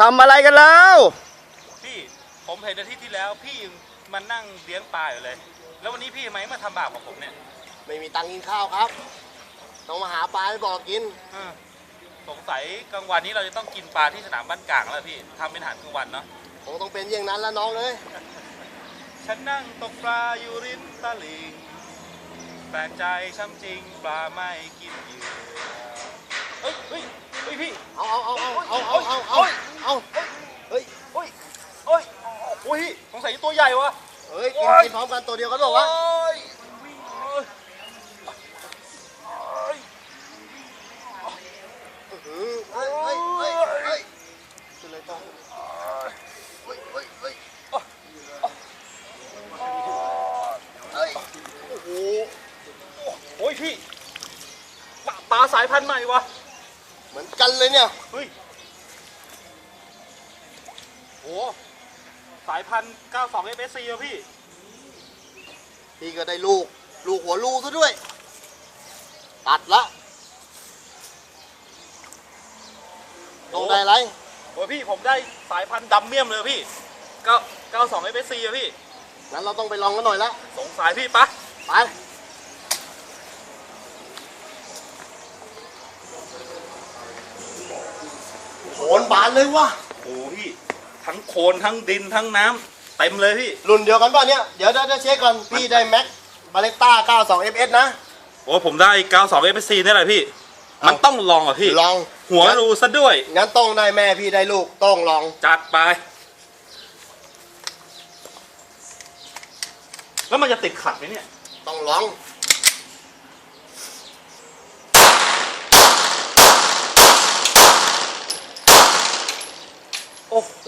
ทำอะไรกันแล้ว พี่ผมเห็นอาทิตย์ที่แล้ว พี่มันนั่งเลี้ยงปลาอยู่เลย แล้ววันนี้พี่ทำไมมาทำบาปกับผมเนี่ยไม่มีตังค์กินข้าวครับ ต้องมาหาปลาให้บอกกิน เออสงสัยกลางวันนี้เราจะต้องกินปลาที่สนามบ้านกลางแล้วพี่ทำเป็นอาหารกลางวันเนาะ คงต้องเป็นอย่างนั้นแล้วน้องเลย ฉันนั่งตกปลาอยู่ริมตลิ่งแปลกใจช้ำจริงปลาไม่กินเหยื่อเฮ้ยเฮ้ยเฮ้ยพี่ เอาเอาเอาเอาเอาเอาเอาเอา อุ้ยสงสัยตัวใหญ่วะเฮ้ยกินพร้อมกันตัวเดียวกันหรอวะโอ้ยพี่ปลาสายพันธุ์ใหม่วะเหมือนกันเลยเนี่ยเฮ้ยโอ้ สายพันธุ์ 92 FSC อะพี่ พี่ก็ได้ลูก ลูกหัวลูกซะด้วย ตัดละต้องได้อะไรโอ้ยพี่ผมได้สายพันธุ์ดัมเมียมเลยพี่9 92 FSC อะพี่ งั้นเราต้องไปลองกันหน่อยละสงสายพี่ปะไปโขนบานเลยวะโอ้พี่ ทั้งโคลนทั้งดินทั้งน้ำเต็มเลยพี่รุ่นเดียวกันป่ะเนี่ย เดี๋ยวเดี๋ยวเดี๋ยวเช็คก่อน พี่ได้แม็กบาเลต้า92 FS นะ โอ้ผมได้92 FSC นี่แหละพี่ เอ้ามั มันต้องลองอะพี่ ลองหัวรูซะด้วย งั้นต้องได้แม่พี่ได้ลูกต้องลอง จัดไป แล้วมันจะติดขัดไหมเนี่ย ต้องลอง โอ้โห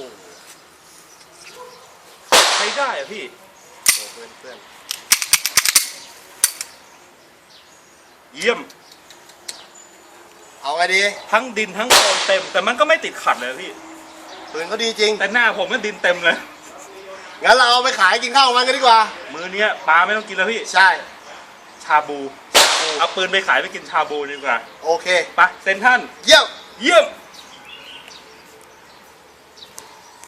ใช้ได้อะพี่โอ้เพื่อนเพื่อนเยี่ยม เอาไงดีทั้งดินทั้งโคลนเต็ม แต่มันก็ไม่ติดขัดเลยพี่ ปืนเขาดีจริง แต่หน้าผมก็ดินเต็มเลย งั้นเราเอาไปขายกินข้าวมันกันดีกว่า มือเนี้ยปลาไม่ต้องกินแล้วพี่ ใช่ ชาบู เอาปืนไปขายไปกินชาบูดีกว่า โอเค ไปเซนท่าน เยี่ยม เยี่ยม